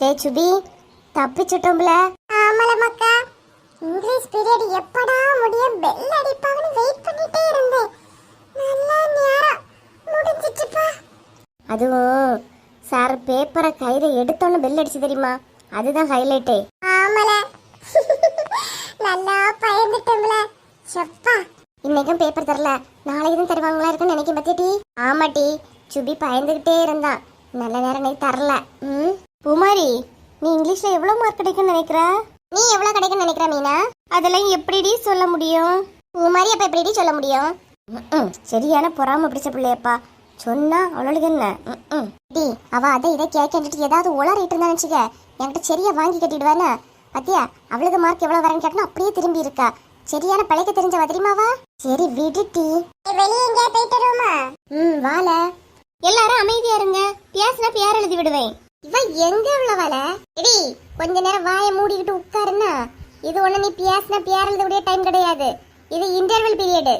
டே சுபி தப்பிச்சிட்டோம்ல ஆமல மக்கா. English period எப்படா முடியும்? Bell அடிப்பாங்கன்னு wait பண்ணிட்டே இருந்தேன். நல்ல நேரம் முடிஞ்சிச்சுப்பா. அதுவும் சார் பேப்பரை கையில எடுத்தோன்னு பெல் அடிச்சு தெரியுமா? அதுதான் ஹைலைட்டே ஆமல. நல்லா பயந்துட்டோம்ல. செப்பா இன்னைக்கும் பேப்பர் தரல. நாளைக்கு தான் தருவாங்களா இருக்குன்னு நினைக்க பத்தியடி ஆமாட்டி சுபி பயந்துகிட்டே இருந்தான். நல்ல நேரம் நீ தரல. ம்? பூமாரி நீ இங்கிலீஷ்ல எவ்வளவு மார்க் கிடைக்கும்னு நினைக்கிற? நீ எவ்வளவு கிடைக்கும்னு நினைக்கிற மீனா? அதெல்லாம் எப்படிடி சொல்ல முடியும்? உங்க மாதிரி அப்ப எப்படி சொல்ல முடியும்? ம்ம். சரியான பொறாம பிடிச்ச பிள்ளையப்பா. சொன்னா அவளுக்கு என்ன? ம்ம். டி அவ அதை இதை கேட்கிட்டு ஏதாவது உளறிட்டு இருந்தா வச்சுக்க என்கிட்ட சரியா வாங்கி கட்டிடுவானா பாத்தியா அவளுக்கு மார்க் எவ்வளவு வரேன்னு கேட்டா அப்படியே திரும்பி இருக்கா. சரியான பழைக்க தெரிஞ்சவ தெரியுமாவா சரி விடு டி. வெளியே எங்கேயா போயிட்டு வருமா? ம் வால. எல்லாரும் அமைதியா இருங்க. பேசினா பேர் எழுதி விடுவேன். இவ எங்க உள்ளவள இடி கொஞ்ச நேரம் வாயை மூடிக்கிட்டு உட்காருன்னா இது ஒண்ணு நீ பேசின பேர் எழுதக்கூடிய டைம் கிடையாது. இது இன்டர்வல் பீரியட்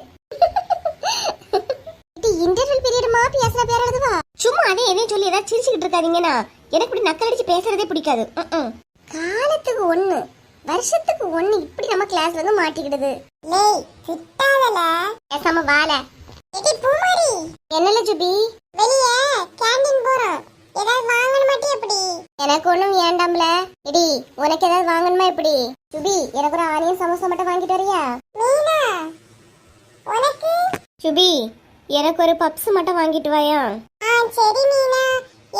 இது இன்டர்வல் பீரியடுமா பேசின பேர் எழுதுவா? சும்மா அதே எதையும் சொல்லி ஏதாவது சிரிச்சுக்கிட்டு இருக்காதீங்கன்னா எனக்கு இப்படி நக்கல் அடிச்சு பேசுறதே பிடிக்காது. காலத்துக்கு ஒண்ணு வருஷத்துக்கு ஒண்ணு இப்படி நம்ம கிளாஸ்ல வந்து மாட்டிக்கிடுது. லேய் திட்டாதல பேசாம வால. என்னல சுபி வெளியே கேண்டீன் போறோம். ஏதாவது வாங்கணும் எப்படி எனக்கு ஒண்ணும் வேண்டாம்ல. இடி உனக்கு ஏதாவது வாங்கணுமா எப்படி சுபி எனக்கு ஒரு ஆனியன் சமோசா மட்டும் வாங்கிட்டு வரியா? மீனா? உனக்கு? சுபி எனக்கு ஒரு பப்ஸ் மட்டும் வாங்கிட்டு வாயா? ஆ சரி மீனா.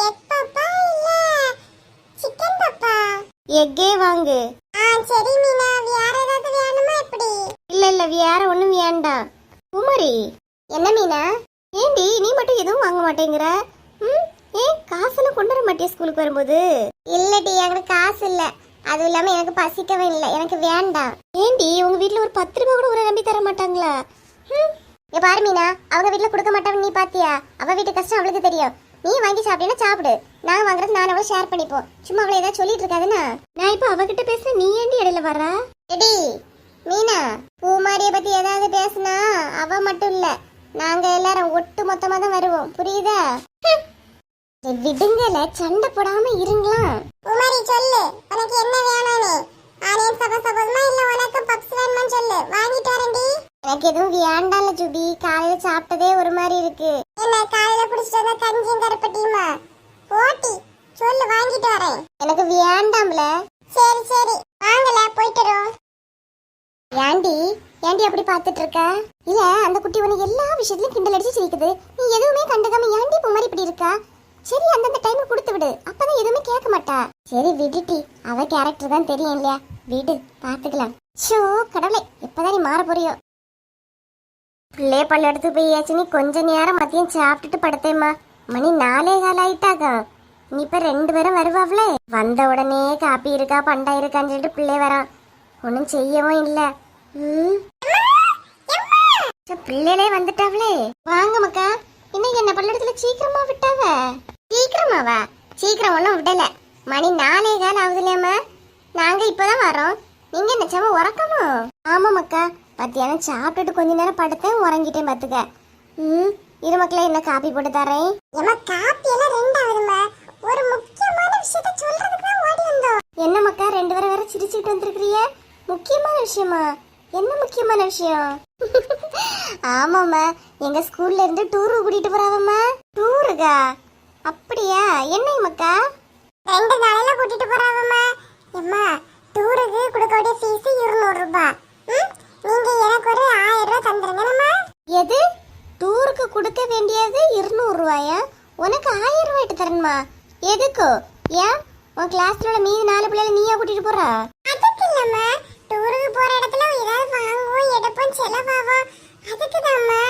எக் பப்பா இல்ல சிக்கன் பப்பா? எக்கே வாங்கு. ஆ சரி மீனா. வேற ஏதாவது வேணுமா எப்படி இல்ல இல்ல வேற ஒண்ணும் வேண்டாம். குமரி. என்ன மீனா? ஏண்டி நீ மட்டும் எதுவும் வாங்க மாட்டேங்கிற? ம்? ஏன் காசெல்லாம் கொண்டு வர மாட்டியா ஸ்கூலுக்கு வரும்போது? இல்லடி எனக்கு காசு இல்ல. அதுவும் இல்லாம எனக்கு பசிக்கவே இல்லை. எனக்கு வேண்டாம் ஏண்டி உங்க வீட்ல ஒரு பத்து ரூபாய் கூட ஒரு நம்பி தர மாட்டாங்களா? ம் இங்க பாரு மீனா அவங்க வீட்ல கொடுக்க மாட்டாங்க நீ பாத்தியா? அவ வீட்டு கஷ்டம் அவளுக்கு தெரியும். நீ வாங்கி சாப்பிட்டீங்கன்னா சாப்பிடு. நான் வாங்குறது நான் அவளை ஷேர் பண்ணிப்போம். சும்மா அவளை ஏதாவது சொல்லிட்டு இருக்காதுன்னா? நான் இப்ப அவகிட்ட பேசுற நீ ஏண்டி இடையில வர எடி மீனா பூமாரிய பத்தி ஏதாவது பேசுனா அவ மட்டும் இல்ல. நாங்க எல்லாரும் ஒட்டு மொத்தமா தான் வருவோம். புரியுதா? சரி, விடுங்கல சண்டை போடாம இருங்களா? பூமாரி சொல்லு. உனக்கு என்ன வேணும்னு? ஆனியன் சப சபோசமா இல்ல உனக்கு பப்ஸ் வேணுமான்னு சொல்லு. வாங்கிட்டு வரேன்டி. எனக்கு எதுவும் வேண்டாம்ல ஜுபி. காலையில சாப்பிட்டதே ஒரு மாதிரி இருக்கு. என்ன காலையில குடிச்சிட்டு வந்த கஞ்சியும் கருப்பட்டியுமா? போட்டி. சொல்லு வாங்கிட்டு வரேன். எனக்கு வேண்டாம்ல. சரி சரி. வாங்கல போயிட்டு ஏண்டி? ஏண்டி அப்படி பார்த்துட்டு இருக்க? இல்ல அந்த குட்டி உனக்கு எல்லா விஷயத்துலயும் கிண்டல் அடிச்சு சிரிக்குது. நீ எதுவுமே கண்டுக்காம ஏண்டி இப்போ மாதிரி இப்படி இருக்கா? சரி அந்தந்த டைம் கொடுத்து விடு. அப்பதான் எதுவுமே கேட்க மாட்டா. சரி விடுட்டி அவ கேரக்டர் தான் தெரியும் இல்லையா? விடு பாத்துக்கலாம் ஷோ கடவுளே இப்பதான் நீ மாற போறியோ? பிள்ளைய பல்ல எடுத்து போயாச்சு. நீ கொஞ்ச நேரம் மதியம் சாப்பிட்டுட்டு படுத்தேம்மா. மணி நாலே கால் ஆயிட்டாக்கா. நீ இப்ப ரெண்டு பேரும் வருவாவ்ல வந்த உடனே காப்பி இருக்கா பண்டா இருக்கான்னு சொல்லிட்டு பிள்ளை வரான் ஒன்றும் செய்யவும் இல்லை. பிள்ளையிலே பிள்ளைகளே வந்துட்டாவளே வாங்க மக்கா. இன்னைக்கு என்ன பல்லடத்துல சீக்கிரமா விட்டாவ? சீக்கிரமாவா? சீக்கிரம் ஒன்றும் விடல. மணி நாலே கால் ஆகுதுலையாம்மா நாங்க இப்பதான் வரோம். நீங்க நிச்சயமா உறக்கமோ? ஆமா மக்கா மத்தியானம் சாப்பிட்டுட்டு கொஞ்ச நேரம் படுத்தேன் உறங்கிட்டேன் பாத்துக்க. ம் இரு மக்களே என்ன காப்பி போட்டு தரேன்? ஏமா காப்பி எல்லாம் ரெண்டாவதுமா ஒரு முக்கியமான விஷயத்த சொல்றதுக்கு தான் ஓடி வந்தோம். என்ன மக்கா ரெண்டு பேரும் வேற சிரிச்சிட்டு வந்திருக்கிறிய முக்கியமான விஷயமா? என்ன முக்கியமான விஷயம்? ஆமாம்மா. எங்க ஸ்கூல்ல இருந்து டூரு கூட்டிட்டு போறாவம்மா. டூருக்கா? அப்படியா? என்ன மக்கா? ரெண்டு நாளையில கூட்டிட்டு போறாவம்மா எம்மா டூருக்கு கொடுக்க வேண்டிய ஃபீஸ் இருநூறு ரூபாய் ம்? நீங்க எனக்கு ஒரு ஆயிரம் ரூபாய் தந்துருங்கம்மா எது? டூருக்கு கொடுக்க வேண்டியது இருநூறு ரூபாயா உனக்கு ஆயிரம் ரூபாய்ட்டு தரணுமா? எதுக்கோ? ஏன்? உன் கிளாஸ்ல உள்ள மீதி நாலு பிள்ளைல நீயா கூட்டிட்டு போறா? அதுக்கு இல்லம்மா. டூருக்கு போற இடத்துல ஏதாவது வாங்குவோம் எடுப்போம் செலவாகும் அதுக்கு தாம்மா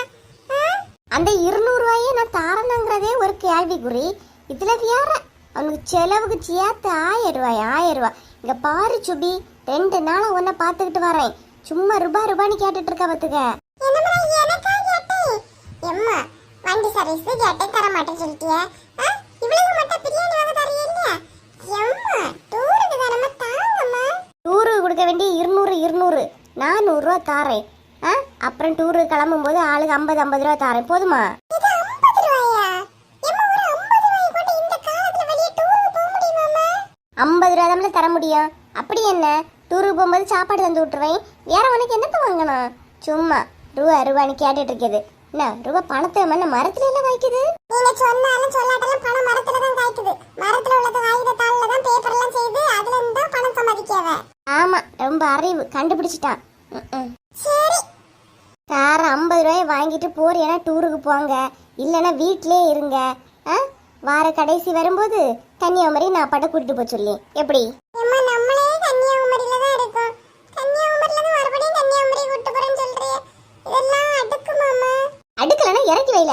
அந்த இருநூறு ரூபாயே நான் தாரணுங்கிறதே ஒரு கேள்விக்குறி. இதுல வேற அவனுக்கு செலவுக்கு சேர்த்து ஆயிரம் ரூபாய் ஆயிரம் ரூபாய். இங்க பாரு சுபி ரெண்டு நாளா உன்னை பார்த்துக்கிட்டு வரேன். சும்மா ரூபா ரூபான்னு கேட்டுட்டு இருக்கா கேட்டேன் எம்மா வண்டி சர்வீஸ் கேட்டேன் தர மாட்டேன்னு சொல்லிட்டியா? இவளுக்கு மட்டும் பிரியாணி வாங்க தரையே இல்லையா? எம்மா டூருக்கு தானம்மா தாங்கம்மா. டூருக்கு கொடுக்க வேண்டிய இருநூறு இருநூறு. நான் நூறுரூவா தாரேன். ஆ? அப்புறம் டூரு கிளம்பும் போது ஆளுக்கு ஐம்பது ஐம்பது ரூபா தாரேன். போதுமா? ஐம்பது ரூபா தான் தர முடியும். அப்படி என்ன? டூருக்கு போகும்போது சாப்பாடு தந்து விட்டுருவேன். வேற உனக்கு என்னத்த வாங்கணும்? சும்மா ரூபா ரூபான்னு கேட்டுட்டு இருக்குது. என்ன ரூபா பணத்தை மண்ண மரத்துல எல்லாம் வாய்க்குது நீங்க சொன்னாலும் சொல்லாட்டாலும் பணம் மரத்துல தான் காய்க்குது. மரத்துல உள்ளது காகித தாள்ல தான் பேப்பர் எல்லாம் செய்து அதுல இருந்து பணம் சம்பாதிக்காவ ஆமா ரொம்ப அறிவு கண்டுபிடிச்சிட்டான். சரி. ஐம்பது ரூபாயை வாங்கிட்டு போறியனா டூருக்கு போங்க. இல்லைன்னா வீட்டிலே இருங்க. ஆ? வார கடைசி வரும்போது கன்னியாகுமரி நான் பட்ட கூட்டிட்டு போக சொல்லி. எப்படி? அடுக்கலன்னா இறக்கி வைல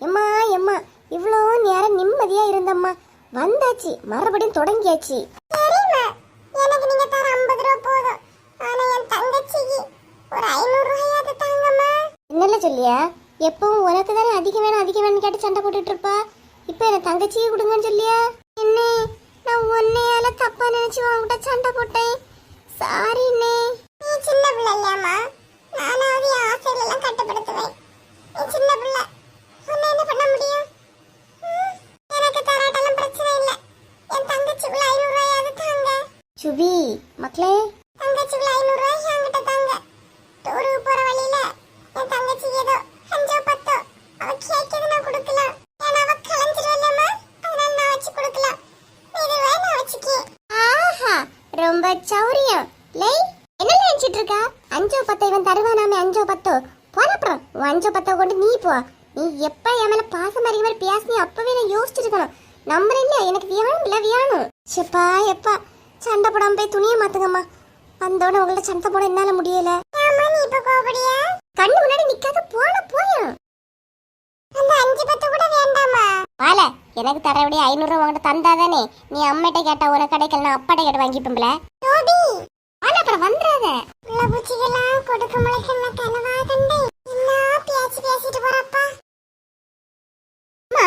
எம்மா எம்மா இவ்வளோ நேரம் நிம்மதியா இருந்தம்மா. வந்தாச்சு மறுபடியும் தொடங்கியாச்சு. சரிம்மா. எனக்கு நீங்க தர ஐம்பது ரூபா போதும். ஆனா என் தங்கச்சிக்கு ஒரு ஐநூறு ரூபாயாவது தாங்கம்மா? என்னல சொல்லியா? எப்பவும் உனக்கு தானே அதிகம் வேணும் அதிகம் வேணும் கேட்டு சண்டை போட்டுட்டு இருப்பா இப்போ என்ன தங்கச்சியை கொடுங்கன்னு சொல்லியா? என்ன நான் உன்னையால தப்பா நினைச்சு உன்கிட்ட சண்டை போட்டேன். சாரிண்ணே நீ சின்ன பிள்ளை இல்லையாம்மா? நானாவது என் ஆசையில எல்லாம் கட்டுப்படுத்துவேன். நீ சின்ன பிள்ளை. உன்னை என்ன பண்ண முடியும்? எனக்கு தராட்டாலும் பிரச்சனை இல்லை. என் தங்கச்சிக்குள்ள ஐநூறு ரூபாயாவது தாங்க. சுபி மக்களே. தங்கச்சிக்குள்ள ஐநூறு ரூபாய் என்கிட்ட தாங்க டூருக்கு போற வழியில என் தங்கச்சிக்கு ஏதோ அஞ்சோ பத்தோ அவ கேட்கறது நான் கொடுக்கலாம் ஏன்னா அவ கலைஞ்சிருவல்லம்மா அதனால நான் வச்சு கொடுக்கலாம் இதுவே நான் வச்சுக்கேன் ஆஹா ரொம்ப சௌரியம் லே என்ன நினைச்சிட்டு இருக்கா அஞ்சோ பத்தோ இவன் தருவானாமே அஞ்சோ பத்தோ போனப்புறம் உன் அஞ்சோ பத்தோ கொண்டு நீ போ. நீ எப்ப என் மேல பாசம் அறிய மாதிரி பேசி அப்பவே நான் யோசிச்சிருக்கணும் நம்புறேன் இல்ல எனக்கு வேணும் இல்ல வேணும் செப்பா எப்பா. சண்டை போடாம போய் துணியை மாத்துங்கம்மா. வந்தோட உங்கள்ட்ட சண்டை போட என்னால முடியல. ஆமா கோபடியா கண்ணு முன்னாடி நிக்காத போன போயும் அந்த அஞ்சு பத்து கூட வேண்டாமா வால எனக்கு தரபடி ஐநூறு ரூபா தந்தாதானே. நீ அம்மிட்ட கேட்டா உனக்கு கிடைக்கல நான் அப்பாட்ட கேட்டு வாங்கிப்பேன்ல டோபி ஆனா அப்புறம் வந்துடாத. உள்ள பூச்சிகள்லாம் கொடுக்க முளைக்கண்ண கனவா கண்டே? பேசிட்டு போறப்பா. அம்மா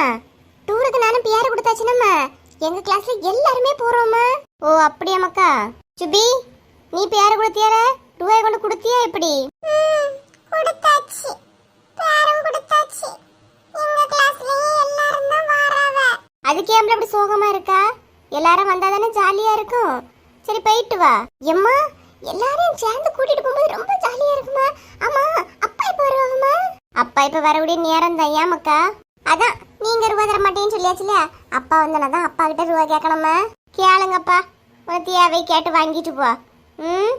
டூருக்கு நானும் பியாரு கொடுத்தாச்சு நம்ம எங்க கிளாஸ்ல எல்லாருமே போறோமா ஓ அப்படியா மக்கா? சுபி நீ பியாரு கொடுத்தியார ரூபாய் கொண்டு கொடுத்தியா எப்படி? கொடுத்தாச்சு. பேரும் கொடுத்தாச்சு. எங்க கிளாஸ்லயே எல்லாரும் தான் வாராவ. அதுக்கே நம்மள இப்படி சோகமா இருக்கா? எல்லாரும் வந்தா தானே ஜாலியா இருக்கும். சரி போயிட்டு வா. எம்மா எல்லாரையும் சேர்ந்து கூட்டிட்டு போகும்போது ரொம்ப ஜாலியா இருக்குமா? ஆமா அப்பா இப்ப வருவாங்கம்மா அப்பா இப்ப வரக்கூடிய நேரம் தான் ஏன் மக்கா அதான் நீங்க ரூபா தர மாட்டேன்னு சொல்லியாச்சுல அப்பா வந்தனா தான் அப்பா கிட்ட ரூபா கேட்கணுமா? கேளுங்கப்பா உனக்கு தேவை கேட்டு வாங்கிட்டு போ. ம்?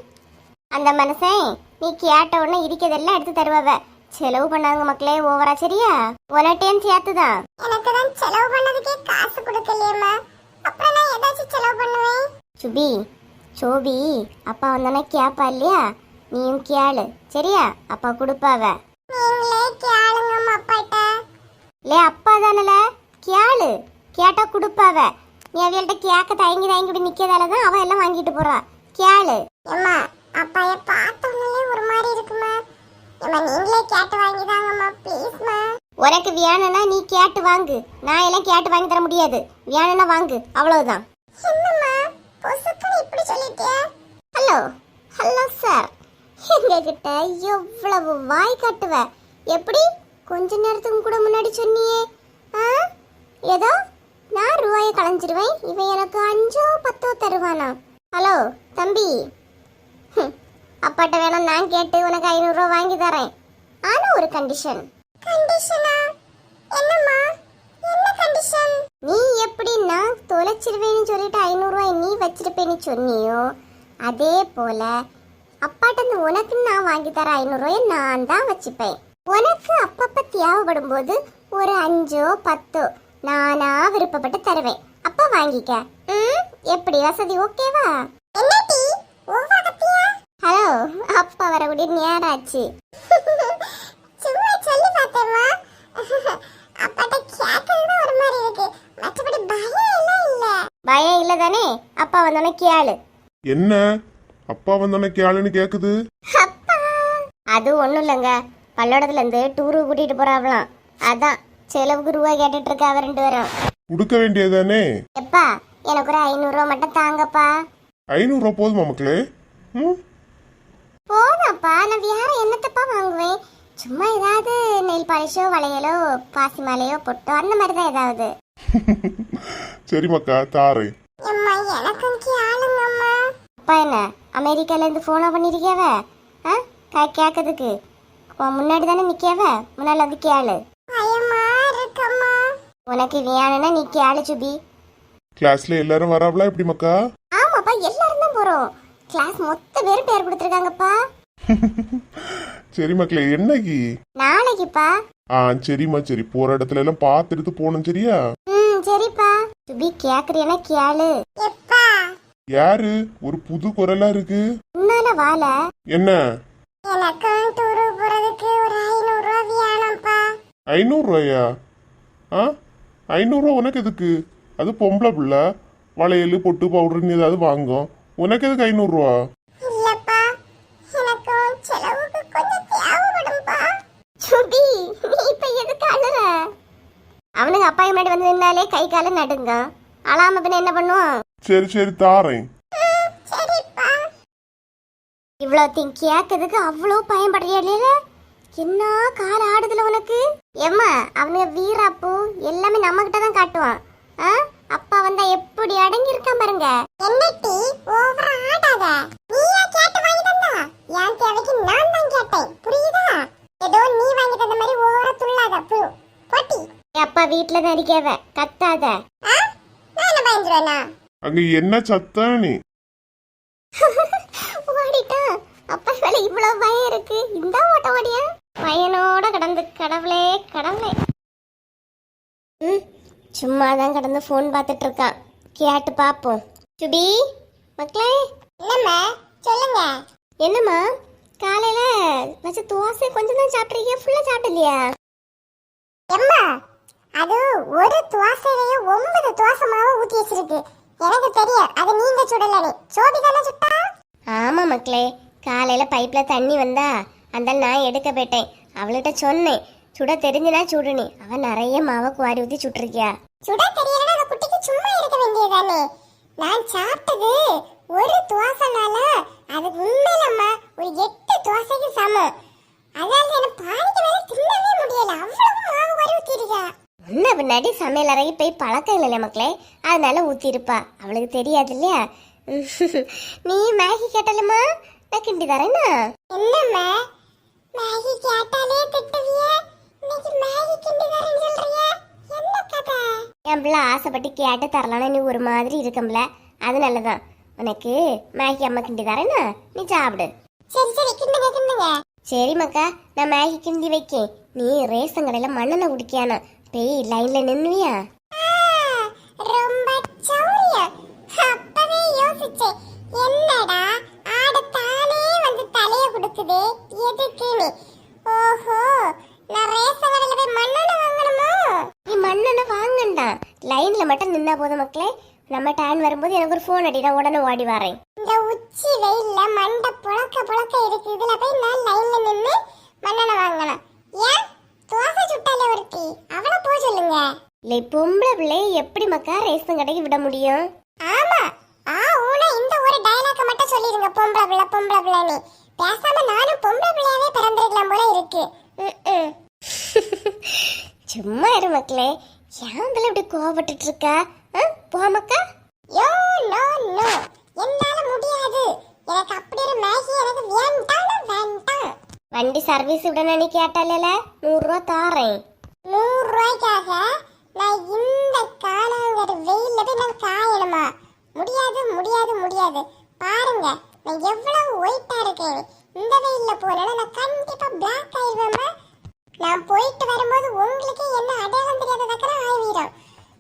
அந்த மனுஷன் நீ கேட்ட உடனே இருக்கிறதெல்லாம் எடுத்து தருவாவ. செலவு பண்ணாங்க மக்களே ஓவரா சரியா? உனட்டேன்னு சேர்த்துதான். எனக்கு தான் செலவு பண்ணதுக்கே காசு கொடுக்கலையேம்மா. அப்புறம் நான் ஏதாச்சும் செலவு பண்ணுவேன்? சுபி சோபி அப்பா வந்தோன்னே கேப்பா இல்லையா? நீயும் கேளு சரியா? அப்பா கொடுப்பாவ. நீங்களே லே அப்பா தானல கேளு. கேட்டா கொடுப்பாவ. நீ அவையல்ட்ட கேட்க தயங்கி தயங்கி இப்படி நிக்கிறதால தான் அவ எல்லாம் வாங்கிட்டு போறா. கேளு. அம்மா அப்பாய பார்த்தோன்னே ஒரு மாதிரி இருக்குமா அம்மா நீங்களே கேட்டு வாங்கி தாங்கம்மா ப்ளீஸ்மா உனக்கு வேணும்னா நீ கேட்டு வாங்கு. நான் எல்லாம் கேட்டு வாங்கி தர முடியாது. வேணும்னா வாங்கு. அவ்வளவுதான். என்னம்மா பொசுக்குன்னு இப்படி சொல்லிட்டியா? ஹலோ ஹலோ சார் எங்ககிட்ட எவ்வளவு வாய் காட்டுவ? எப்படி? கொஞ்ச நேரத்துக்கு கூட முன்னாடி சொன்னியே. ஆ? ஏதோ? நான் ரூபாயை களைஞ்சிருவேன். இவன் எனக்கு அஞ்சோ பத்தோ தருவானா? ஹலோ தம்பி. அப்பாட்ட வேணும் நான் கேட்டு உனக்கு ஐநூறுரூவா வாங்கி தரேன். ஆனா ஒரு கண்டிஷன் கண்டிஷனா என்னம்மா? என்ன கண்டிஷன் நீ எப்படி நான் தொலைச்சிருவேன்னு சொல்லிட்டு ஐநூறுரூவாய் நீ வச்சிருப்பேன்னு சொன்னியோ அதே போல அப்பாட்ட உனக்கு நான் வாங்கி தர ஐநூறுரூவாயை நான் தான் வச்சுப்பேன். உனக்கு அப்பப்ப தேவைப்படும் போது ஒரு அஞ்சோ பத்தோ நானா விருப்பப்பட்டு தருவேன். அப்ப வாங்கிக்க. ம் எப்படி வசதி ஓகேவா? என்னடி? ஓவாகத்தியா ஹலோ அப்பா வரக்கூடிய நேரம் ஆச்சு சும்மா சொல்லி பார்த்தேம்மா. அப்பாட்ட கேட்கறது ஒரு மாதிரி இருக்கு. மற்றபடி பயம் எல்லாம் இல்ல. பயம் இல்லை தானே அப்பா வந்தோடனே கேளு. என்ன? அப்பா வந்தோடனே கேளுன்னு கேக்குது. அது ஒண்ணும் இல்லைங்க. பல்லடத்துல இருந்து டூருக்கு கூட்டிட்டு போறாங்களாம் அதான் செலவுக்கு ரூபா கேட்டுட்டு இருக்கா அவ ரெண்டு பேரும். கொடுக்க வேண்டியதானே எப்பா எனக்கு ஒரு ஐநூறு ரூபா மட்டும் தாங்கப்பா. ஐநூறுரூவா போதுமா மக்களே? ம்? போதாப்பா நான் வேற என்னத்தப்பா வாங்குவேன்? சும்மா ஏதாவது நெயில் பாலிஷோ வளையலோ பாசி மாலையோ பொட்டோ அந்த மாதிரி தான் ஏதாவது. சரி மக்கா எனக்கும் கேளுங்கம்மா அப்பா என்ன? அமெரிக்கால இருந்து ஃபோனா பண்ணிருக்கியாவ? ஆ? கே கேட்கறதுக்கு முன்னாடி தானே நிக்காவ முன்னால வந்து கேளு. உனக்கு வேணும்னா நீ கேளு சுபி. கிளாஸ்ல எல்லாரும் வராவளா எப்படி மக்கா? ஆமாப்பா எல்லாரும் தான் போறோம். கிளாஸ் மொத்த பேரும் பேர் கொடுத்துருக்காங்கப்பா. சரி மக்களே என்னைக்கு? நாளைக்குப்பா. ஆ சரிம்மா சரி. போற இடத்துல எல்லாம் பார்த்துட்டு போகணும் சரியா? ம் சரிப்பா. சுபி கேக்குறியனா கேளு. எப்பா யாரு? ஒரு புது குரலா இருக்கு. முன்னால வாழ. என்ன? எனக்கும் டூரு போறதுக்கு ஒரு ஐநூறு ரூபா வேணும்ப்பா ஐநூறு ரூபாயா ஆ? ஐநூறுரூவா உனக்கு எதுக்கு? அது பொம்பளை பிள்ளை. வளையல் பொட்டு பவுடர்னு ஏதாவது வாங்கும் உனக்கு எதுக்கு ஐநூறுரூவா இல்லப்பா. எனக்கும் செலவுக்கு கொஞ்சம் தேவைப்படும்பா. சுபி நீ இப்ப எதுக்கு அழுற? அவனுக்கு அப்பா முன்னாடி வந்து நின்னாலே கை கால நடுங்க. அழாம பின்ன என்ன பண்ணுவான் சரி சரி தாரேன். சரிப்பா. இவ்வளோத்தையும் கேட்கறதுக்கு அவ்வளோ பயன்படுறியா இல்லையா என்ன கால ஆடுதுல உனக்கு? எம்மா அவனுங்க வீராப்பு எல்லாமே நம்ம கிட்ட தான் காட்டுவான். ஆ? அப்பா வந்தா எப்படி அடங்கி இருக்கான் பாருங்க என்னட்டி ஓவரா ஆடாத. நீயா கேட்டு வாங்கி தந்தா? என் தேவைக்கு நான் தான் கேட்டேன். புரியுதா? ஏதோ நீ வாங்கி தந்த மாதிரி ஓவரா துள்ளாத பு போட்டி அப்பா வீட்டுல தான் அடிக்காவ கத்தாத. ஆ? நான் என்ன பயந்துருவேனா அங்க என்ன சத்தம் நீ? ஓடிட்டான் அப்பா வேலை இவ்வளவு பயம் இருக்கு. இந்த ஓட்ட ஓடியா? பையனோட கடந்து கடவுளே கடவுளே. ம் சும்மா தான் கடந்து ஃபோன் பார்த்துட்டு இருக்கான் கேட்டு பார்ப்போம் சுபி மக்களே. என்னம்மா? சொல்லுங்க. என்னம்மா? காலையில வச்ச தோசை கொஞ்சம் தான் சாப்பிட்றீங்க ஃபுல்லா சாப்பிடலையா? எம்மா அது ஒரு தோசையிலேயே ஒன்பது தோசை மாவு ஊத்தி வச்சிருக்கு. எனக்கு தெரியும் அது நீங்க சுடல நீ சோபி தானே சுட்டா? ஆமா மக்களே காலையில பைப்ல தண்ணி வந்தா அந்த நான் எடுக்க போயிட்டேன். அவள்கிட்ட சொன்னேன் சுட தெரிஞ்சுனா சுடுனி அவன் நிறைய மாவை குவாரி ஊத்தி சுட்டிருக்கியா. சுட தெரியலனா அந்த குட்டிக்கு சும்மா இருக்க வேண்டியதானே நான் சாப்பிட்டது ஒரு தோசைனால அது உண்மையிலம்மா ஒரு எட்டு தோசைக்கு சமம். அதால எனக்கு பாதிக்கு மேல தின்னவே முடியல. அவ்வளவு மாவு வரி ஊத்திருக்கா. முன்ன பின்னாடி சமையல் அறைக்கு போய் பழக்கம் இல்லைல்ல மக்களே. அதனால ஊத்திருப்பா அவளுக்கு தெரியாது இல்லையா? நீ மேகி கேட்டலம்மா நான் கிண்டி தரேன்னா என்னம்மா? மேகி கேட்டாலே திட்டுவிய? இன்னைக்கு மேகி கிண்டி தரேன்னு சொல்றிய? என்ன கதை? என் பிள்ளை ஆசைப்பட்டு கேட்டு தரலான்னு நீ ஒரு மாதிரி இருக்கம்ல. அதனால தான் உனக்கு மேகி அம்மா கிண்டி தரேன்னா நீ சாப்பிடு. சரி சரி கிண்டுங்க கிண்டுங்க. சரி மக்கா நான் மேகி கிண்டி வைக்கேன். நீ ரேஷன் கடையில் மண்ணெண்ணெய் குடிக்கானா போய் லைன்ல நின்னுவியா ரொம்ப சௌரியம் அப்பவே யோசிச்சேன் என்னடா ஆடு தானே வந்து தலைய கொடுக்குது எதுக்குன்னு ஓஹோ நான் ரேஷன் கடையில போய் மண்ணெண்ணெய் வாங்கணுமோ? நீ மண்ணெண்ணெய் வாங்கண்டா. லைன்ல மட்டும் நின்னா போதும் மக்களே. நம்ம டைம் வரும்போது எனக்கு ஒரு ஃபோன் அடி நான் உடனே ஓடி வரேன். இந்த உச்சி வெயில்ல மண்டை புழக்க புழக்க இருக்கு. இதுல போய் நான் லைன்ல நின்னு மண்ணெண்ணெய் வாங்கணும். ஏன்? தோசை சுட்டால ஒருத்தி. அவளை போக சொல்லுங்க. இல்லை பொம்பளை பிள்ளையை எப்படி மக்கா ரேஷன் கடைக்கு விட முடியும்? ஆமா. ஆ ஊனா இந்த ஒரு டயலாக்க மட்டும் சொல்லிருங்க பொம்பளை பிள்ளை பொம்பளை பிள்ளைன்னு. பேசாம நானும் பொம்பளை பிள்ளையாவே பிறந்திருக்கலாம் போல இருக்கு. ம்ம். சும்மா இரு மக்களே. ஏன் பிள்ளை இப்படி கோவப்பட்டுட்டு இருக்கா? ஆ, போ மக்கா யோ நோ நோ என்னால முடியாது எனக்கு அப்படி ஒரு மேகி எனக்கு வேண்டாம் வேண்டாம் வண்டி சர்வீஸ் விடணும் நீ கேட்டால நூறுரூவா தாரேன் நூறு ரூபாய்க்காக நான் இந்த காணாங்கர் வெயில்ல போய் நான் காயணுமா? முடியாது முடியாது முடியாது. பாருங்க நான் எவ்வளவு ஒயிட்டா இருக்கேன். இந்த வெயில்ல போனா நான் கண்டிப்பா பிளாக் ஆயிடுவேம்மா. நான் போயிட்டு வரும்போது உங்களுக்கு என்ன அடையாளம் தெரியாததாக்கிற ஆயிடும்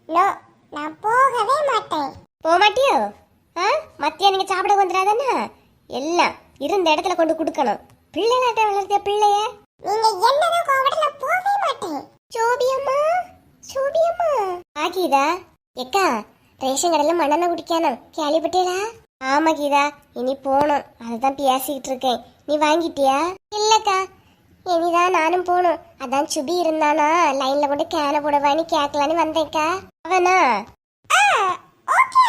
நோ நான் போகவே மாட்டேன். போக மாட்டியோ ஆ? மத்தியா நீங்க சாப்பிட வந்துடாதானே எல்லாம் இருந்த இடத்துல கொண்டு கொடுக்கணும். பிள்ளைலாட்ட வளர்த்த பிள்ளைய நீங்க என்னதான் கோவப்பட நான் போகவே மாட்டேன் சோபியம்மா சோபியம்மா. ஆகிதா எக்கா ரேஷன் கடையில் மண்ணெண்ணெய் குடிக்கணும் கேள்விப்பட்டீரா ஆமா கீதா இனி போகணும். அதுதான் பேசிக்கிட்டு இருக்கேன். நீ வாங்கிட்டியா? இல்லக்கா இனிதான் நானும் போகணும். அதான் சுபி இருந்தானா? லைன்ல கொண்டு கேனை போடுவான்னு கேட்கலான்னு வந்தேன்க்கா. அவனா? ஓகே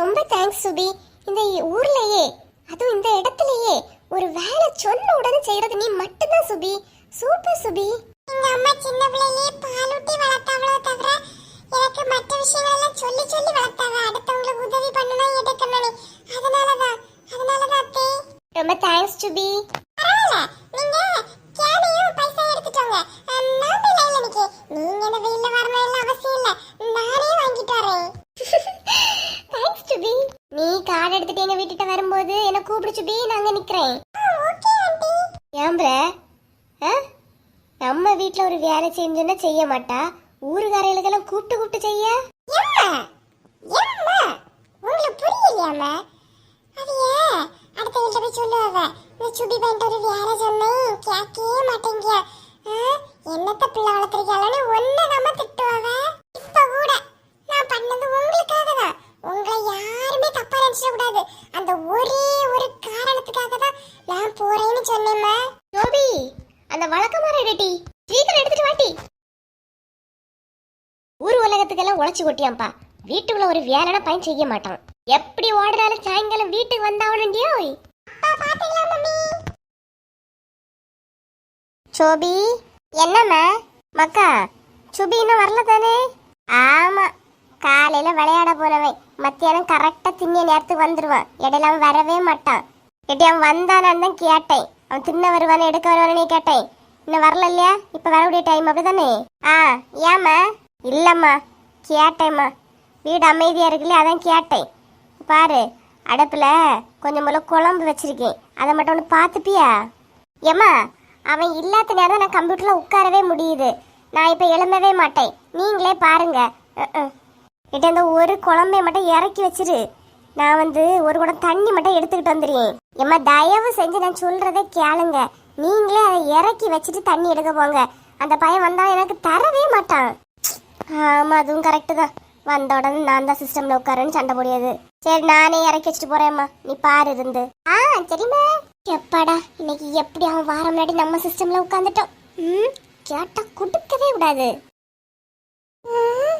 ரொம்ப தேங்க்ஸ் சுபி. இந்த ஊர்லயே அதுவும் இந்த இடத்துலயே ஒரு வேலை சொன்ன உடனே செய்யறது நீ மட்டும்தான் சுபி. சூப்பர் சுபி. எங்க அம்மா சின்ன பிள்ளையிலே பாலூட்டி வளர்த்தாவளோ தவிர எனக்கு மற்ற விஷயங்கள் எல்லாம் சொல்லி சொல்லி வளர்த்தாங்க. அடுத்தவங்களுக்கு உதவி பண்ணணும் எடுக்கணும் அதனாலதான் அதனாலதான் அத்தே. ரொம்ப தேங்க்ஸ் சுபி. பரவாயில்ல. நீங்க கேனையும் பைசா எடுத்துட்டோங்க நான் போய் லைன்ல நிக்க நீங்க இந்த வெயில்ல வரணும் எல்லாம் அவசியம் இல்ல. நானே வாங்கிட்டு வரேன். தேங்க்ஸ் சுபி. நீ கார்டு எடுத்துட்டு எங்க வீட்டுட்ட வரும்போது என்ன கூப்பிடு சுபி. நிக்கிறேன். ஓகே ஆண்டி ஏம்புற ஆ? நம்ம வீட்ல ஒரு வேலை செஞ்சோன்னா செய்ய மாட்டா? ஊருக்காரைகளுக்கெல்லாம் கூப்பிட்டு கூப்பிட்டு செய்ய? எம்மா எம்மா உங்களுக்கு புரியலையாம்மா? அது ஏன்? அடுத்த வீட்டுல போய் சொல்லுவாங்க. இந்த சுடி பேண்ட் ஒரு வேற சொன்னேன் கேட்கவே மாட்டேங்க. ஆ, என்னத்த பிள்ளை வளர்த்துருக்காளன்னு ஒன்னு நம்ம திட்டுவாங்க இப்ப கூட நான் பண்ணது உங்களுக்காக தான். உங்களை யாருமே தப்பா நினைச்சிட கூடாது. அந்த ஒரே ஒரு காரணத்துக்காக தான் நான் போறேன்னு சொன்னேம்மா. ஜோபி அந்த வழக்கமான ரெடி சீக்கிரம் எடுத்துட்டு வாட்டி ஊர் உலகத்துக்கெல்லாம் உழைச்சி கொட்டியாம்ப்பா. வீட்டுக்குள்ள ஒரு வேலைனா பயன் செய்ய மாட்டான். எப்படி ஓடுறாலும் சாயங்காலம் வீட்டுக்கு வந்தாவணுண்டியோ சோபி என்னம்மா? மக்கா சுபி இன்னும் வரல தானே ஆமா காலையில விளையாட போனவன் மத்தியானம் கரெக்டா திண்ணிய நேரத்துக்கு வந்துருவான். இடையில அவன் வரவே மாட்டான். எட்டி அவன் வந்தானான்னு தான் கேட்டேன். அவன் தின்ன வருவானே எடுக்க வருவானே கேட்டேன். இன்னும் வரல இல்லையா? இப்ப வரக்கூடிய டைம் அப்படிதானே? ஆ ஏம்மா? இல்லம்மா. கேட்டேம்மா. வீடு அமைதியா இருக்குல்ல அதான் கேட்டேன். பாரு அடுப்பில் கொஞ்சம் போல குழம்பு வச்சிருக்கேன். அதை மட்டும் ஒன்று பார்த்துப்பியா? ஏம்மா அவன் இல்லாத நேரம் நான் கம்ப்யூட்டரில் உட்காரவே முடியுது. நான் இப்போ எழும்பவே மாட்டேன். நீங்களே பாருங்க. கிட்ட இந்த ஒரு குழம்பை மட்டும் இறக்கி வச்சிரு. நான் வந்து ஒரு குடம் தண்ணி மட்டும் எடுத்துக்கிட்டு வந்துடுறேன். ஏம்மா தயவு செஞ்சு நான் சொல்கிறதே கேளுங்க. நீங்களே அதை இறக்கி வச்சுட்டு தண்ணி எடுக்க போங்க. அந்த பையன் வந்தால் எனக்கு தரவே மாட்டான். ஆமாம் அதுவும் கரெக்டு தான். வந்த உடனே நான் தான் சிஸ்டம்ல உட்காருன்னு சண்டை போடியாது. சரி நானே இறக்கி வச்சுட்டு போறேம்மா. நீ பாரு இருந்து. ஆ சரிம்மா. எப்பாடா இன்னைக்கு எப்படி அவன் வாரம் முன்னாடி நம்ம சிஸ்டம்ல உட்காந்துட்டோம் ம் கேட்டா கொடுக்கவே கூடாது. ம்,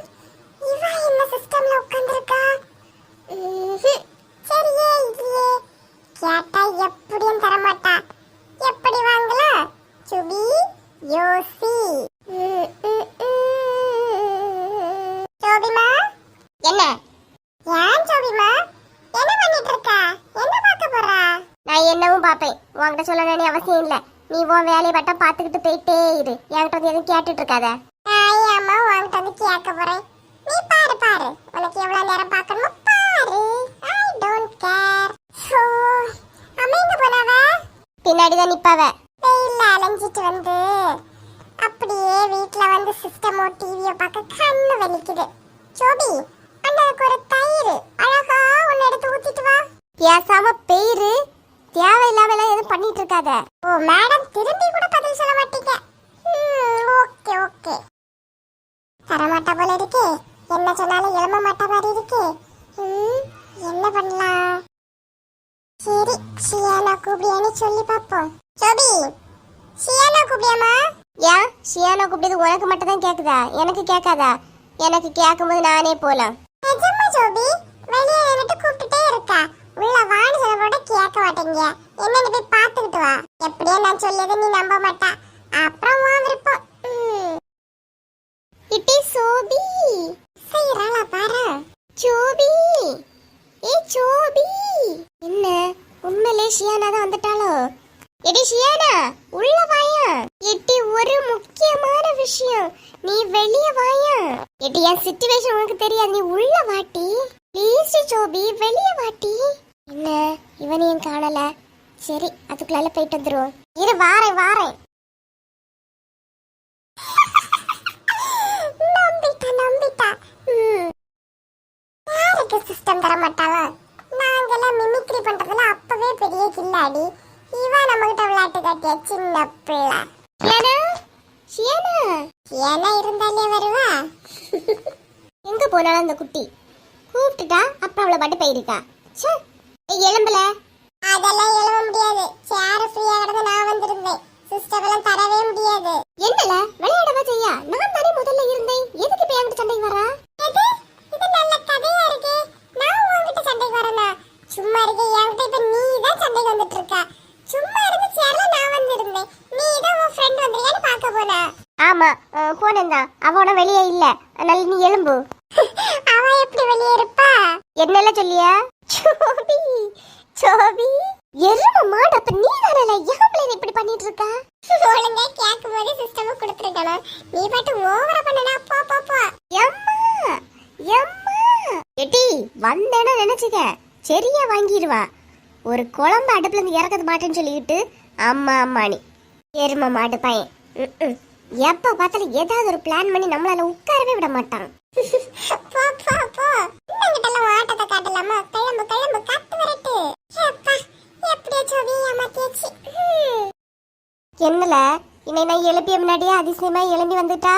என்ன சிஸ்டம்ல உட்கார்ந்திருக்கா? சரியே இல்லையே கேட்டா எப்படியும் தரமாட்டா. எப்படி வாங்கலாம் சுபி யோசி. ம், ம், ம். சோபிமா என்ன ஏன் சோபிமா என்ன பண்ணிட்டு இருக்கா என்ன பார்க்க போறா நான் என்னவும் பாப்பேன் உன்கிட்ட சொல்ல வேண்டிய அவசியம் இல்ல. நீ உன் வேலையை மட்டும் பார்த்துக்கிட்டு போயிட்டே இரு. என்கிட்ட வந்து எதுவும் கேட்டுட்டு இருக்காத. தாய் அம்மா உன்கிட்ட வந்து கேட்க போறேன். நீ பாரு பாரு. உனக்கு எவ்வளவு நேரம் பார்க்கணுமோ பாரு. ஐ டோன்ட் கேர் ஸோ அம்மா எங்க போனவ? பின்னாடி தான் நிப்பாவ. வெயில்ல அலைஞ்சிட்டு வந்து அப்படியே வீட்ல வந்து சிஸ்டமோ டிவியோ பார்க்க கண்ணு வலிக்குது. சோபி அண்ணனுக்கு ஒரு தயிர். அழகா ஒன்னு எடுத்து ஊத்திட்டு வா. பேசாம பெயிரு. தேவையில்லாம எல்லாம் எதுவும் பண்ணிட்டு இருக்காத ஓ மேடம் திரும்பி கூட பதில் சொல்ல மாட்டீங்க. ஓகே ஓகே தரமாட்டா போல இருக்கு. என்ன சொன்னாலும் எழும மாட்டா மாதிரி இருக்கு. என்ன பண்ணலாம்? சரி ஷியானா கூப்பிடியான்னு சொல்லி பார்ப்போம். சோபி ஷியானா கூப்பிடியாமா ஏன்? ஷியானா கூப்பிட்டது உனக்கு மட்டும் தான் கேக்குதா? எனக்கு கேட்காதா? எனக்கு கேட்கும்போது நானே போலாம். நிஜமா ஜோபி? வெளியே நின்னுட்டு கூப்பிட்டுட்டே இருக்கா. உள்ள வான்னு சொல்ல கூட கேட்க மாட்டேங்க. என்னன்னு போய் பார்த்துக்கிட்டு வா. எப்படியே நான் சொல்லியதை நீ நம்ப மாட்டா. அப்புறம் உன் விருப்பம். ம். இட்டி சோபி. செய்யறாளா பாரு. சோபி. ஏ சோபி. என்ன? உண்மையிலே ஷியானா தான் வந்துட்டாளோ? எடி ஷியானா உள்ள வாயா. எட்டி ஒரு முக்கியமான விஷயம். நீ வெளிய வாயா. எட்டி என் சிச்சுவேஷன் உனக்கு தெரியாது. நீ உள்ள வாட்டி. ப்ளீஸ் சோபி வெளிய வாட்டி என்ன? இவனையும் காணல. சரி அதுக்குள்ளால போயிட்டு வந்துருவோம். இரு வாரேன் வாரேன். நம்பிட்டா நம்பிட்டா. யாருக்கு சிஸ்டம் தர மாட்டாளா நாங்கெல்லாம் மிமிக்ரி பண்றதுல அப்பவே பெரிய கில்லாடி. இவன் நம்ம கிட்ட விளையாட்டு காட்டிய சின்ன பிள்ளை. ஷியானா ஏன்னா இருந்தாலே வருவா. எங்க போனாலும் அந்த குட்டி? கூப்பிட்டுட்டா அப்புறம் அவளை பாட்டு போயிருக்கா ஏய், எலும்புல. அதெல்லாம் எழுத முடியாது. சேர ஃப்ரீயா கிடந்து நான் வந்திருந்தேன். சிஸ்டம் எல்லாம் தரவே முடியாது. என்னல? விளையாடவா செய்யா? நான் தானே முதல்ல இருந்தேன். எதுக்கு இப்ப என்கிட்ட சண்டைக்கு வரா? எது? இது நல்ல கதையா இருக்கு. நான் உன்கிட்ட சண்டைக்கு வரேனா? சும்மா இருக்க என்கிட்ட இப்ப நீ தான் சண்டைக்கு வந்துட்டு இருக்க சும்மா இருந்து சேர்ல நான் வந்திருந்தேன். நீ தான் உன் ஃப்ரெண்ட் வந்திருக்கான்னு பார்க்க போன. ஆமா போனேன் தான் அவன வெளியே இல்ல. அதனால நீ எலும்பு. அவ எப்படி வெளியே இருப்பா என்னெல்லாம் சொல்லியா? சோபி சோபி எரும மாடு அப்ப நீ தானே ஏன் இப்படி பண்ணிட்டு இருக்கா ஒழுங்கா கேட்கும் போது சிஸ்டம் கொடுத்துருக்கணும். நீ பாட்டு ஓவரா பண்ணனா போ போ போ. எம்மா எம்மா. எட்டி வந்தேன்னு நினைச்சுக்க. சரியா வாங்கிடுவா ஒரு குழம்பு அடுப்புல இருந்து இறக்கது மாட்டேன்னு சொல்லிட்டு அம்மா அம்மானி. எரும மாடு பையன். ம்ம். எப்ப பார்த்தாலும் ஏதாவது ஒரு பிளான் பண்ணி நம்மளால உட்காரவே விட மாட்டான். ஆட்டத்தை காட்டலாமா? கிளம்பு கிளம்பு கத்து வரட்டு. அப்பா எப்படியா சோவி ஏமாத்தியாச்சு. என்னல? இன்னை நான் எழுப்பிய முன்னாடியே அதிசயமா எழும்பி வந்துட்டா?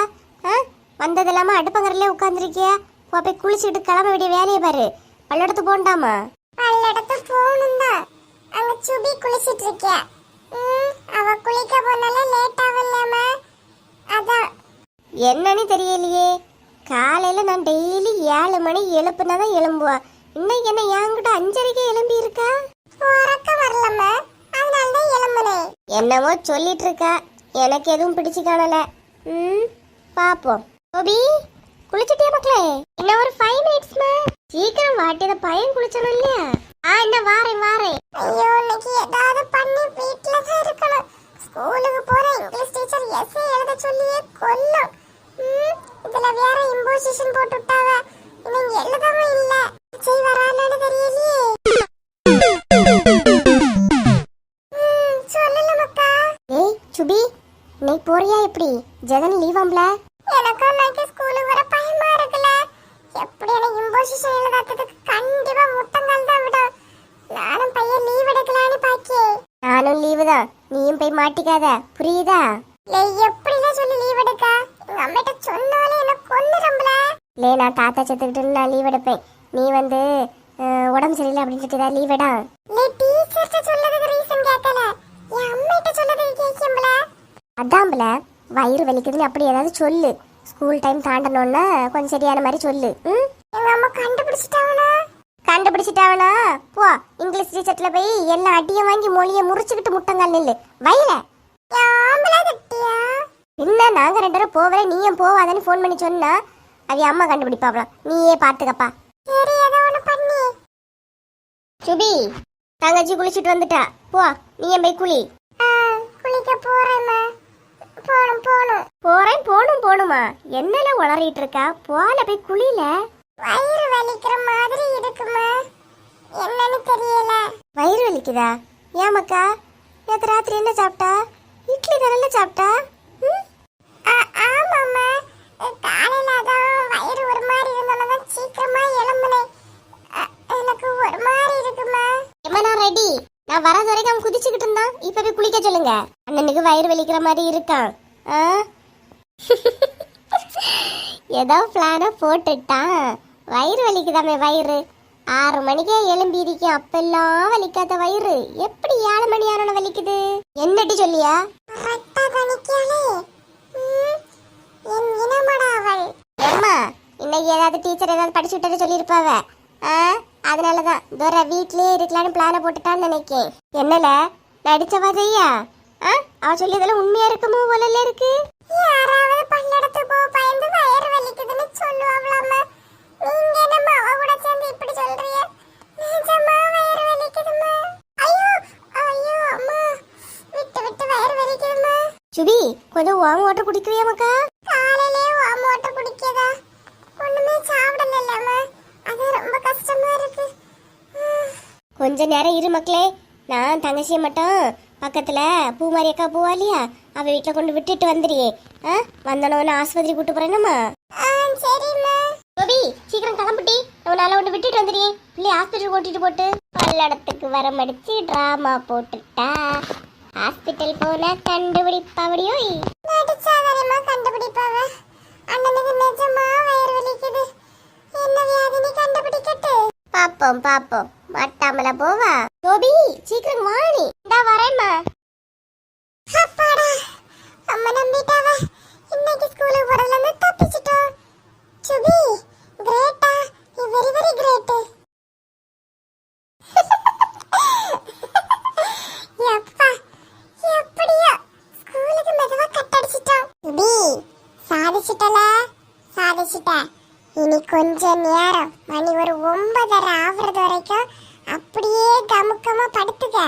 வந்தது இல்லாம அடுப்பங்கரிலே உட்காந்துருக்கிய போய் குளிச்சுட்டு கிளம்ப வேண்டிய வேலையை பாரு. பல்லடத்து போண்டாமா பல்லடத்து போகணும் தான் அங்க சுபி குளிச்சிட்டு இருக்கியா ம், அவ குளிக்க போனால லேட் ஆகலாம? அதான். என்னன்னு தெரியலையே. காலையில் நான் டெய்லி ஏழு மணி எழுப்புனா தான் எழும்புவா. இன்னைக்கு என்ன என்கிட்ட அஞ்சரைக்கே எழும்பி இருக்கா உறக்கம் வரலம்மா. அதனால தான் எழும்புனேன் என்னமோ சொல்லிட்டு இருக்கா எனக்கு எதுவும் பிடிச்சு காணல. ம் பாப்போம். கோபி குளிச்சிட்டியா மக்களே? இன்னும் ஒரு ஃபைவ் மினிட்ஸ்மா சீக்கிரம் வாட்டியத பையன் குளிச்சணும் இல்லையா? ஆ என்ன வாரேன் வாரேன். ஐயோ இன்னைக்கு ஏதாவது பண்ணி வீட்டில் தான் இருக்கணும். ஸ்கூலுக்கு போகிறேன் இங்கிலீஷ் டீச்சர் எஸ்ஏ எழுத சொல்லியே கொல்லும். இதுல வேற இம்போசிஷன் போட்டு விட்டாவ. இன்னைக்கு எழுதவும் இல்ல. சரி வரான்னு தெரியலையே. சொல்லல மக்கா. ஏய் சுபி நீ போறியா எப்படி? ஜெகன் லீவாம்ல எனக்கு நாளைக்கு ஸ்கூலுக்கு வர பயமா இருக்குல எப்படி எனக்கு இம்போசிஷன் எழுதாததுக்கு கண்டிப்பா முட்டங்கால் தான் விடும். நானும் பையன் லீவ் எடுக்கலான்னு பாக்கே நானும் லீவு தான். நீயும் போய் மாட்டிக்காத. புரியுதா? இல்லை எப்படிலாம் சொல்லி லீவ் எடுக்கா? அம்மிட்ட சொன்னாலே என்ன கொன்னுறம்பல லே நான் தாத்தா செத்துக்கிட்டு நான் லீவ் எடுப்பேன். நீ வந்து உடம்பு சரியில்லை அப்படின்னு சொல்லிட்டு ஏதாவது லீவ் எடா? இல்லை டீச்சர்ட்ட சொல்லதுக்கு ரீசன் கேட்கல. என் அம்மிட்ட சொல்லதுக்கு கேட்கும்பல அதான்ல வயிறு வலிக்குதுன்னு அப்படி ஏதாவது சொல்லு. ஸ்கூல் டைம் தாண்டணும்னா கொஞ்சம் சரியான மாதிரி சொல்லு. ம்? எங்க அம்மா கண்டுபிடிச்சிட்டாங்களா கண்டுபிடிச்சிட்டாவனா போ இங்கிலீஷ் டீச்சர்ல போய் எல்லா அடியும் வாங்கி மொழியை முறிச்சுக்கிட்டு முட்டங்கால் நில்லு. வயல ஆம்பளை தட்டியா என்ன நாங்க ரெண்டு பேரும் போவல நீயும் போவாதன்னு ஃபோன் பண்ணி சொன்னா அது அம்மா கண்டுபிடிப்பாவலாம் நீயே பாத்துக்கப்பா. சரி ஏதோ ஒன்று பண்ணி. சுபி தங்கச்சி குளிச்சுட்டு வந்துட்டா. போ நீயும் போய் குளி. ஆ, குளிக்க போறேம்மா. போகணும் போகணும் போறேன் போணும் போணுமா என்னல உளறிட்டு இருக்கா? போல போய் குளில. வயிறு வலிக்கிற மாதிரி இருக்குமா? என்னன்னு தெரியல. வயிறு வலிக்குதா? ஏமாக்கா நேற்று ராத்திரி என்ன சாப்பிட்டா? இட்லி தானே சாப்பிட்டா? நான் ரெடி நான் வராத வரைக்கும் அவன் குதிச்சுக்கிட்டு இருந்தான். இப்ப போய் குளிக்க சொல்லுங்க. அண்ணனுக்கு வயிறு வலிக்கிற மாதிரி இருக்கான்? ஏதோ பிளான போட்டுட்டான். வயிறு வலிக்குதாமே வயிறு. ஆறு மணிக்கே எழும்பி இருக்கேன் அப்பெல்லாம் வலிக்காத வயிறு. எப்படி ஏழு மணி ஆனோட வலிக்குது? என்னடி சொல்லியா? என் இனமடா அவள். ஏம்மா இன்னைக்கு ஏதாவது டீச்சர் ஏதாவது படிச்சு விட்டது சொல்லியிருப்பாவ? ஆ? அதனாலதான். தோர வீட்லயே இருக்கலாம்னு பிளான போட்டுட்டான்னு நினைக்கேன். என்னல? நடிச்சவா செய்யா? ஆ? அவ சொல்லியதெல்லாம் உண்மையா இருக்குமோ போலல இருக்கு? யாராவது பல்லடத்துக்கு போ பயந்து வயிறு வலிக்குதுன்னு சொல்லுவாங்களாமா நீங்க என்னம்மா அவ கூட சேர்ந்து இப்படி சொல்றீங்க? நிஜமா வயிறு வலிக்குதுமா ஐயோ ஐயோ அம்மா. விட்டு விட்டு வயிறு வலிக்குதுமா சுபி கொஞ்சம் ஓம வாட்டர் குடிக்கிறியா மக்கா? காலையிலே வாம் வாட்டர் குடிக்கதா? ஒண்ணுமே சாப்பிடலம்மா அது ரொம்ப கஷ்டமா இருக்கு. கொஞ்ச நேரம் இரு மக்களே. நான் தங்கச்சியை மட்டும் பக்கத்துல பூமாரி அக்கா போவா இல்லையா? அவ வீட்டுல கொண்டு விட்டுட்டு வந்துறியே ஆ வந்தனவன ஆஸ்பத்திரி கூட்டு போறேனம்மா சரிம்மா. கோபி சீக்கிரம் கிளம்பிட்டி. நம்ம நல்லா ஒன்று விட்டுட்டு வந்துடுறியே பிள்ளை ஹாஸ்பிட்டல் கூட்டிட்டு போட்டு. பல்லடத்துக்கு வர மடிச்சு டிராமா போட்டுட்டா. ஹாஸ்பிட்டல் போனா கண்டுபிடிப்பாவடியோ நடிச்சாதாரியமா கண்டுபிடிப்பாவ? அண்ணனுக்கு நிஜமா வயிறு வலிக்குது. என்ன வியாதினி கண்டுபிடிக்கட்டு? பாப்போம் பாப்போம். மாட்டாமல போவா. கோபி சீக்கிரம் வாணி இந்தா வரேம்மா. அப்பாடா அம்மா நம்பிட்டாவ. இன்னைக்கு ஸ்கூலுக்கு போறதுல இருந்து தப்பிச்சிட்டோம். சுபி கிரேட்டா வெரி வெரி கிரேட் கொஞ்ச நேரம். மணி ஒரு ஒன்பதரை ஆகுறது வரைக்கும் அப்படியே கமுக்கமா படுத்துக்க.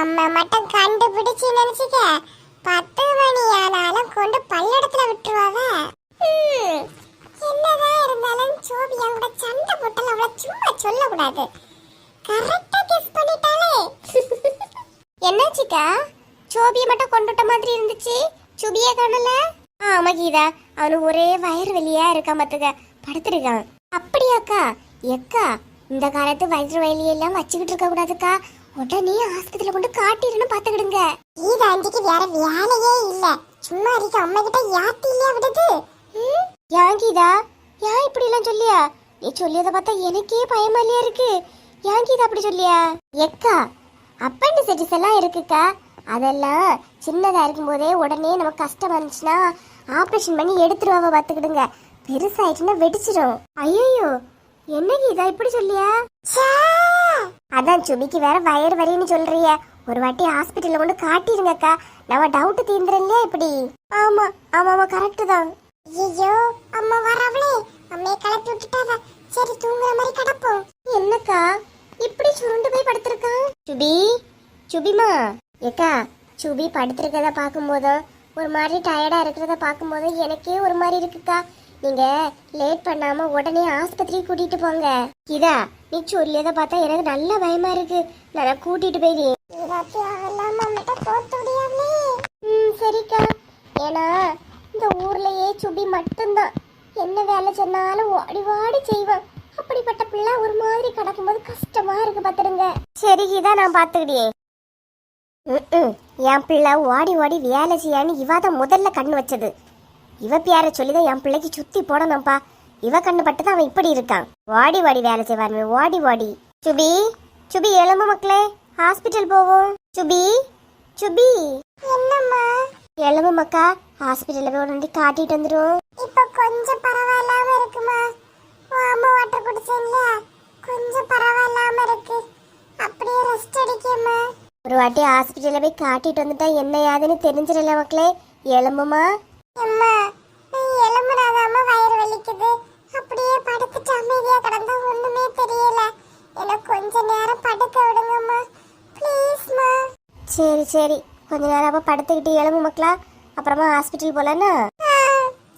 அம்மா மட்டும் கண்டுபிடிச்சு நினைச்சுக்க. பத்து மணி ஆனாலும் கொண்டு பல்லடத்துல விட்டுருவாங்க. என்னதான் இருந்தாலும் சோபி அவங்க சண்டை போட்டாலும் அவளை சும்மா சொல்லக்கூடாது. கரெக்டா கெஸ் பண்ணிட்டாலே. என்னாச்சுக்கா சோபியை மட்டும் கொண்டுட்ட மாதிரி இருந்துச்சு. சுபியே காணல? ஆமா கீதா. அவனுக்கு ஒரே வயிறு வெளியா இருக்கா மத்துக்க படுத்திருக்கான். அப்படியாக்கா எக்கா? இந்த காலத்து வயிற்று வலி எல்லாம் வச்சுக்கிட்டு இருக்க கூடாதுக்கா. உடனே ஆஸ்பத்திரியில கொண்டு காட்டிடணும் பாத்துக்கிடுங்க கீதா ஆண்டிக்கு வேற வேலையே இல்ல. சும்மா இருக்க அம்மா கிட்ட யாத்தி இல்லையா விடுது? ஏன் கீதா ஏன் இப்படி எல்லாம் சொல்லியா? நீ சொல்லியதை பார்த்தா எனக்கே பயமா இல்லையா இருக்கு. ஏன் கீதா அப்படி சொல்லியா? எக்கா அப்பண்டிசைட்டிஸ் எல்லாம் இருக்குக்கா. அதெல்லாம் சின்னதா இருக்கும்போதே உடனே நமக்கு கஷ்டம் வந்துச்சுன்னா ஆப்ரேஷன் பண்ணி எடுத்துருவாவ பார்த்துக்கிடுங்க. பெருசாயிடுச்சுன்னா வெடிச்சிடும் ஐயோ என்னங்க இதா இப்படி சொல்லியா? அதான் சுபிக்கு வேற வயிறு வலின்னு சொல்றிய. ஒரு வாட்டி ஹாஸ்பிட்டல்ல கொண்டு காட்டிருங்கக்கா நம்ம டவுட் தீந்துறலையா இப்படி? ஆமா ஆமா ஆமா கரெக்ட் தான். ஐயோ அம்மா வரவளே அம்மையை கிளப்பி விட்டுட்டாவ சரி தூங்குற மாதிரி கிடப்போம். என்னக்கா? இப்படி சுருண்டு போய் படுத்திருக்கான் சுபி சுபிமா. ஏக்கா சுபி படுத்திருக்கத பார்க்கும்போதும் ஒரு மாதிரி டயர்டா இருக்கிறத பார்க்கும்போதும் எனக்கே ஒரு மாதிரி இருக்குக்கா. நீங்க லேட் பண்ணாம உடனே ஆஸ்பத்திரி கூட்டிட்டு போங்க. இதா நீ சொல்லியத பார்த்தா எனக்கு நல்ல பயமா இருக்கு. நான் கூட்டிட்டு போயிடு ம் சரிக்கா. ஏன்னா இந்த ஊர்லயே சுபி மட்டும்தான். என்ன வேலை சொன்னாலும் ஓடி வாடி செய்வான். அப்படிப்பட்ட பிள்ளை ஒரு மாதிரி கிடக்கும்போது கஷ்டமா இருக்கு பாத்துடுங்க சரி இதா நான் பாத்துக்கிட்டேன். என் பிள்ளை ஓடி ஓடி வேலை செய்யான்னு இவ தான் முதல்ல கண்ணு வச்சது. இவ பேர சொல்லிதான் என் பிள்ளைக்கு சுத்தி போடணும்ப்பா இவ கண்ணு பட்டு தான் அவன் இப்படி இருக்கான். ஓடி ஓடி வேலை செய்வான் ஓடி ஓடி சுபி சுபி எலும்பு மக்களே ஹாஸ்பிட்டல் போவோம். சுபி சுபி. என்னம்மா? எலும்பு மக்கா ஹாஸ்பிட்டல்ல போய் ஒன்று காட்டிட்டு வந்துரும் இப்ப கொஞ்சம் பரவாயில்லாம இருக்குமா? அம்மா வாட்டர் குடிச்சேன்ல. கொஞ்சம் பரவாயில்லாம இருக்கு. அப்படியே ரெஸ்ட் அடிக்கம்மா. ஒரு வாட்டி ஹாஸ்பிட்டல்ல போய் காட்டிட்டு வந்துட்டா என்ன யாதுன்னு தெரிஞ்சிடல மக்களே. எலும்புமா அம்மா நீ எலும்புனாதாம்மா வயிறு வலிக்குது. அப்படியே படுத்துட்டு அமைதியா கிடந்தா ஒண்ணுமே தெரியல. எனக்கு கொஞ்ச நேரம் படுக்க விடுங்கம்மா. ப்ளீஸ்மா சரி சரி. கொஞ்ச நேரம் அப்ப படுத்துக்கிட்டு எலும்பு மக்களா அப்புறமா ஹாஸ்பிட்டல் போலானா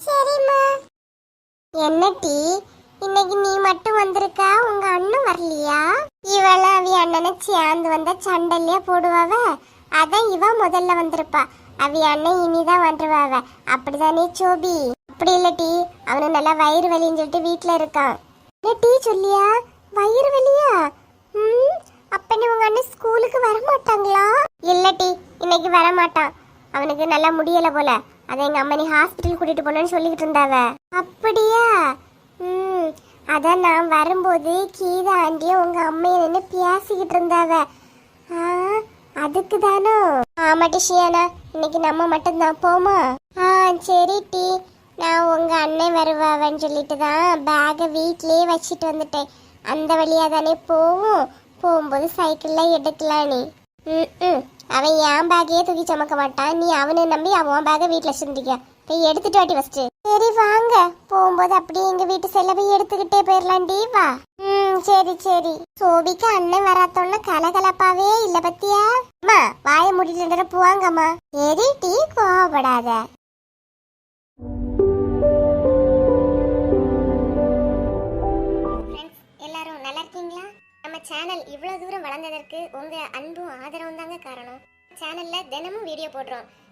சரிம்மா. என்ன டீ? இன்னைக்கு நீ மட்டும் வந்திருக்கா? உங்க அண்ணன் வரலையா? இவள அவி அண்ணனை சேர்ந்து வந்த சண்டல்லையே போடுவாவ. அதான் இவ முதல்ல வந்திருப்பா. அவி அண்ணன் இனிதான் வந்துருவாவ. அப்படிதானே சோபி. அப்படி இல்ல டீ. அவனு நல்லா வயிறு வலின்னு சொல்லிட்டு வீட்டுல இருக்கான். என்ன டீ சொல்லியா? வயிறு வலியா? ம் அப்ப நீ உங்க அண்ணன் ஸ்கூலுக்கு வர மாட்டாங்களா இல்ல டீ இன்னைக்கு வர மாட்டான் அவனுக்கு நல்லா முடியல போல. அதை எங்க அம்மா நீ ஹாஸ்பிட்டல் கூட்டிட்டு போனேன்னு சொல்லிக்கிட்டு இருந்தாவ. அப்படியா? ம் அதான் நான் வரும்போது கீதா ஆண்டியும் உங்க அம்மையை நின்று பேசிக்கிட்டு இருந்தாவ. ஆ அதுக்கு தானோ ஆமாட்டி ஷியானா இன்னைக்கு நம்ம மட்டும்தான் போமா? ஆ சரி டி. நான் உங்க அண்ணன் வருவாவன்னு சொல்லிட்டு தான் பேகை வீட்லயே வச்சுட்டு வந்துட்டேன். அந்த வழியா தானே போவோம். போகும்போது சைக்கிள்ல எடுக்கலாம் நீ. ம் ம் அவன் என் பேக்கையே தூக்கி சுமக்க மாட்டான். நீ அவனை நம்பி அவன் பேகை வீட்டில் வச்சுருந்திக்க போய் எடுத்துட்டு வாட்டி ஃபர்ஸ்ட் சரி வாங்க. போகும்போது அப்படியே எங்க வீட்டு செலவை எடுத்துக்கிட்டே போயிடலாண்டி வா. ம் சரி சரி. சோபிக்கு அண்ணன் வராத்தோன்னு கலகலப்பாவே இல்ல பத்தியா? அம்மா வாயை மூடிட்டு போவாங்கம்மா. சரி டீ கோவப்படாத. எல்லாரும் நல்லா இருக்கீங்களா? நம்ம சேனல் இவ்வளோ தூரம் வளர்ந்ததற்கு உங்கள் அன்பும் ஆதரவும் தாங்க காரணம் சேனலில் தினமும் வீடியோ போடுறோம்.